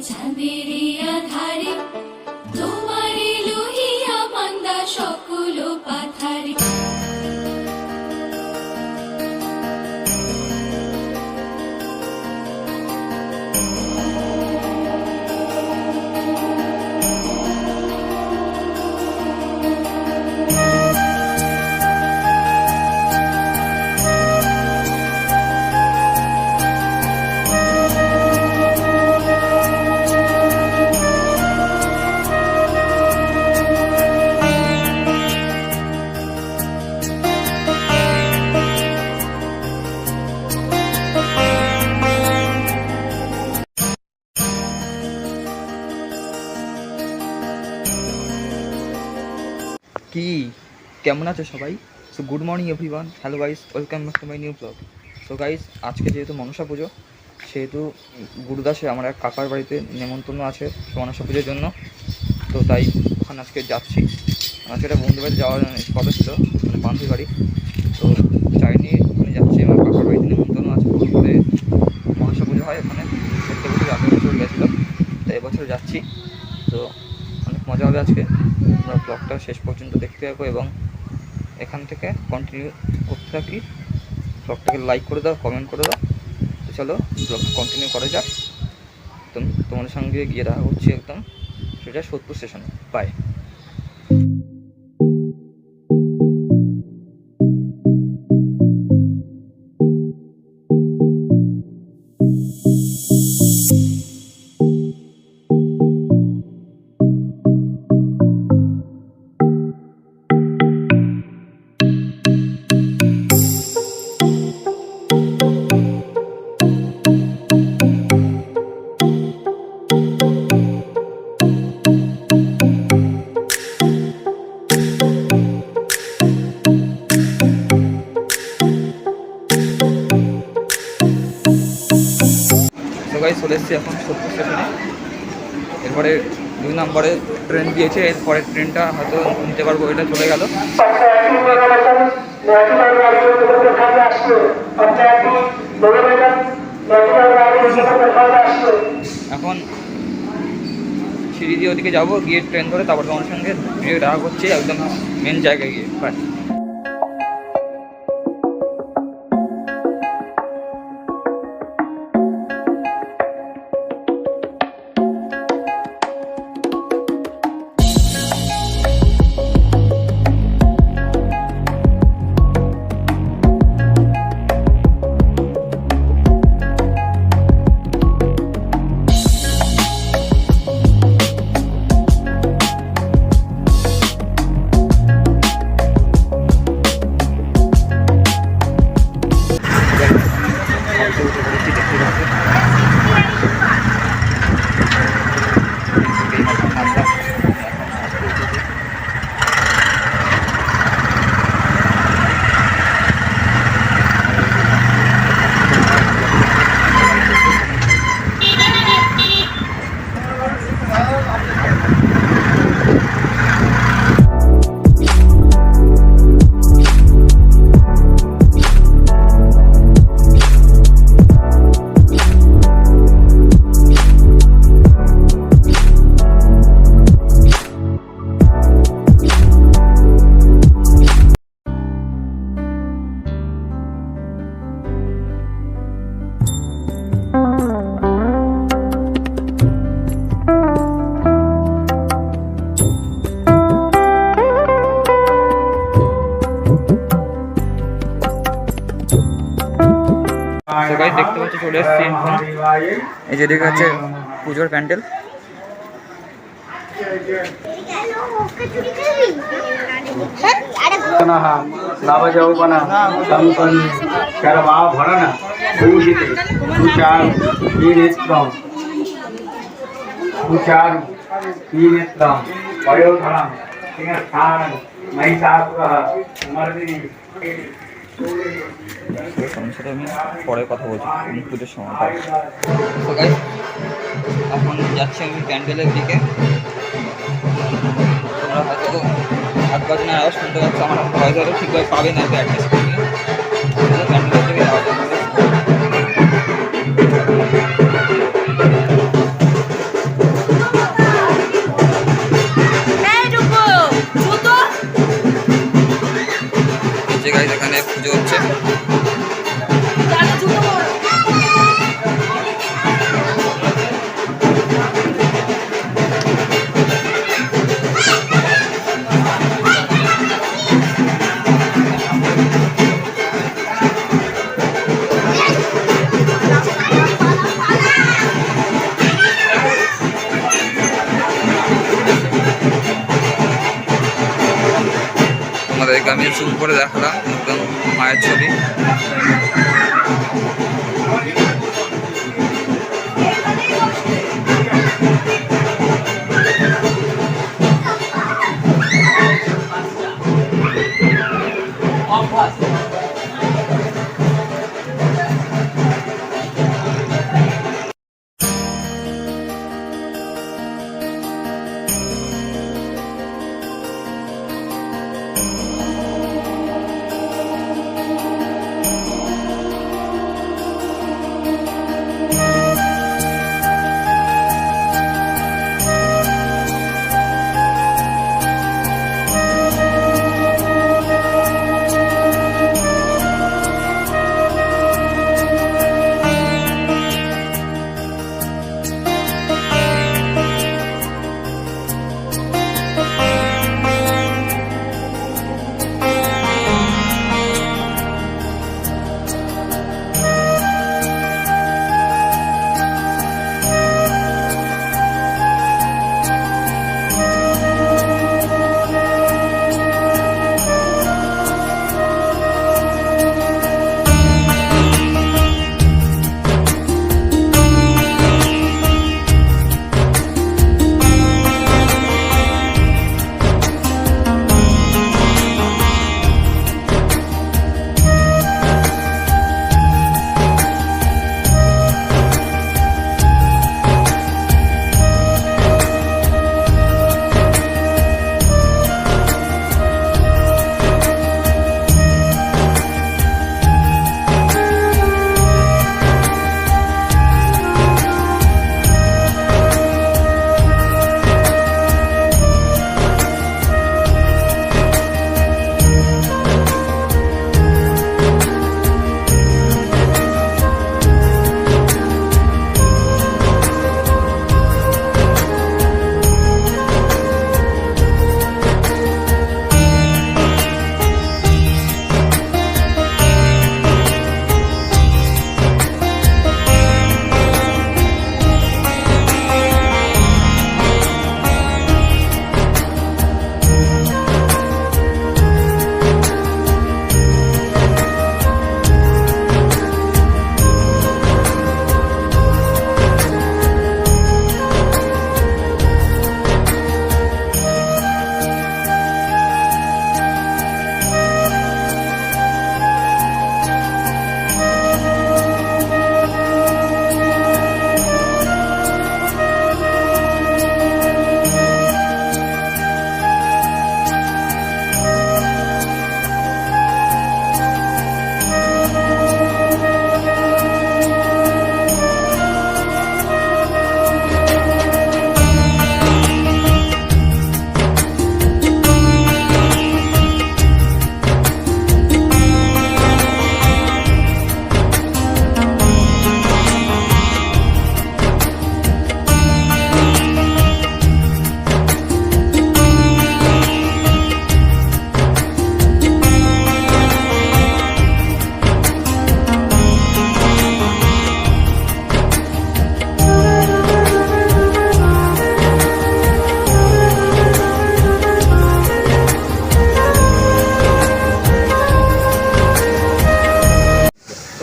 山地的啊，台 কি? কেমন আছো সবাই? So good morning everyone hello guys welcome back to my new blog so guys আজকে যেহেতু মনসা পুজো, সেহেতু গুরুদাসে আমার এক কাকার বাড়িতে নেমন্তন্ন আছে মনসা পুজোর জন্য। তো তাই ওখানে আজকে যাচ্ছি। আজকে একটা বন্ধু বাড়িতে যাওয়ার কথা ছিল মানে বান্ধবী বাড়ি। তো চাইনি ওখানে যাচ্ছি। আমার কাকার বাড়িতে নেমন্তন্ন আছে। করে মনসা পুজো হয় ওখানে। প্রত্যেক বছর আগের বছর গেছিলাম তো এবছর যাচ্ছি। তো মজা হবে আজকে তোমরা ব্লগটা শেষ পর্যন্ত দেখতে থাকো এবং এখান থেকে কন্টিনিউ করতে থাকি। ব্লগটাকে লাইক করে দাও কমেন্ট করে দাও। তো চলো ব্লগটা কন্টিনিউ করা যাক। তোমাদের সঙ্গে গিয়ে দেখা হচ্ছে একদম। সেটা সোদপুর স্টেশনে বাই চলে এসেছি এখন সোদপুর স্টেশনে। এরপরে দুই নম্বরে ট্রেন দিয়েছে এরপরে ট্রেনটা হয়তো নিতে পারব, এটা চলে গেল। এখন সিঁড়ি দিয়ে ওদিকে যাব, গিয়ে ট্রেন ধরে তারপর তোমার সঙ্গে ভিডিও দেখা করছি, একদম মেন জায়গায় গিয়ে চলে এসেছি এখন এই যে দেখে আছে পুজোর প্যান্ডেল लावा जाऊ बना संपन्न सर्वा भरण भूषिते सुचार वीरेत्रम सुचार वीरेत्रम वयोधरम सिंहस्थान महिषासुर मर्दिनी আমি পরে কথা বলছি পুজোর সময় এখন যাচ্ছি আমি প্যান্ডেলের দিকে। তোমরা হয়তো শুনতে পাচ্ছ আমার হয়তো ঠিকভাবে পাবে না প্যান্ডেলের দিকে যাওয়া উপরে দেখালাম একদম মায়ের ছবি।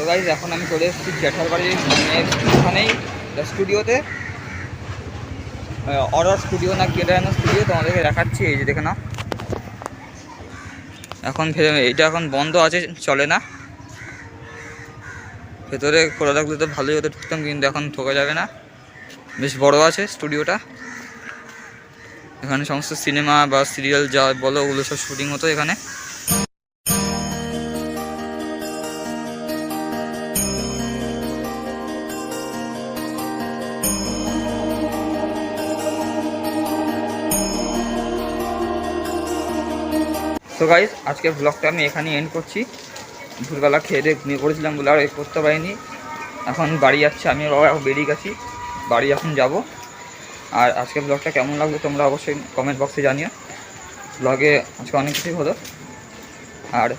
গাইজ এখন আমি চলে এসেছি জেঠার বাড়ির সামনের ওখানেই স্টুডিওতে অর্ডার স্টুডিও না কেটানো স্টুডিও তোমাদেরকে দেখাচ্ছি, এই যে দেখে না এখন এইটা এখন বন্ধ আছে, চলে না। ভেতরে খোলা থাকলে তো ভালোই হতো ঢুকতাম কিন্তু এখন ঢোকা যাবে না। বেশ বড় আছে স্টুডিওটা এখানে সমস্ত সিনেমা বা সিরিয়াল যা বলো, ওগুলো সব শুটিং হতো এখানে। তো গাইজ আজকের ব্লগটা আমি এখানেই এন্ড করছি। দুপুরবেলা খেয়ে দিয়ে ঘুমিয়ে পড়েছিলাম বলে আর করতে পারিনি। এখন বাড়ি যাচ্ছে আমি বাবা এখন বেরিয়ে গেছি। বাড়ি এখন যাব। আর আজকের ব্লগটা কেমন লাগল তোমরা অবশ্যই কমেন্ট বক্সে জানিও। ব্লগে আজকে অনেক কিছুই হলো। আর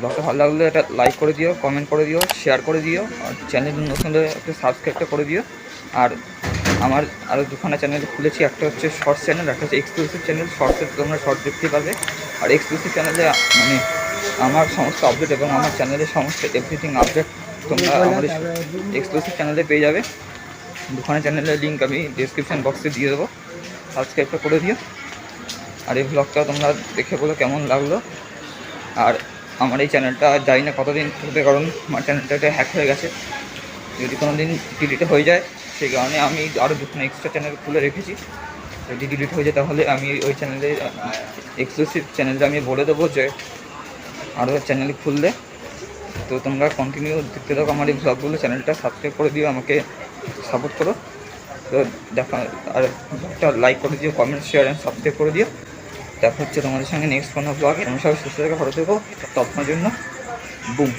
ব্লগটা ভালো লাগলে এটা লাইক করে দিও কমেন্ট করে দিও শেয়ার করে দিও। আর চ্যানেল নতুন একটু সাবস্ক্রাইবটা করে দিও। আর আমার আরও দুখানা চ্যানেল খুলেছি, একটা হচ্ছে শর্টস চ্যানেল একটা হচ্ছে এক্সক্লুসিভ চ্যানেল শর্টসে তোমরা শর্ট দেখতে পাবে আর এক্সক্লুসিভ চ্যানেলে মানে আমার সমস্ত আপডেট এবং আমার চ্যানেলের সমস্ত এভরিথিং আপডেট তোমরা আমাদের এক্সক্লুসিভ চ্যানেলে পেয়ে যাবে। দুখানা চ্যানেলের লিঙ্ক আমি ডিসক্রিপশন বক্সে দিয়ে দেবো। সাবস্ক্রাইবটা করে দিও। আর এই ব্লগটা তোমরা দেখে বলো কেমন লাগল। আর আমার এই চ্যানেলটা জানি না কতদিন থাকবে কারণ আমার চ্যানেলটা একটা হ্যাক হয়ে গেছে। যদি কোনো দিন ডিলিট হয়ে যায়, সেই কারণে আমি আরও দুখানা এক্সট্রা চ্যানেল খুলে রেখেছি। যদি ডিলিট হয়ে যায় তাহলে আমি ওই চ্যানেলে এক্সক্লুসিভ চ্যানেলটা আমি বলে দেবো যে আরও চ্যানেল খুললে। তো তোমরা কন্টিনিউ দেখতে থাকো আমার এই ব্লগগুলো চ্যানেলটা সাবস্ক্রাইব করে দিও, আমাকে সাপোর্ট করো। তো দেখা, আর একটা লাইক করে দিও কমেন্ট শেয়ার অ্যান্ড সাবস্ক্রাইব করে দিও। দেখা হচ্ছে তোমাদের সঙ্গে নেক্সট কোনো ব্লগে আমি সবাই সুস্থ থেকে ভালো থেকো তৎক্ষণের জন্য বুম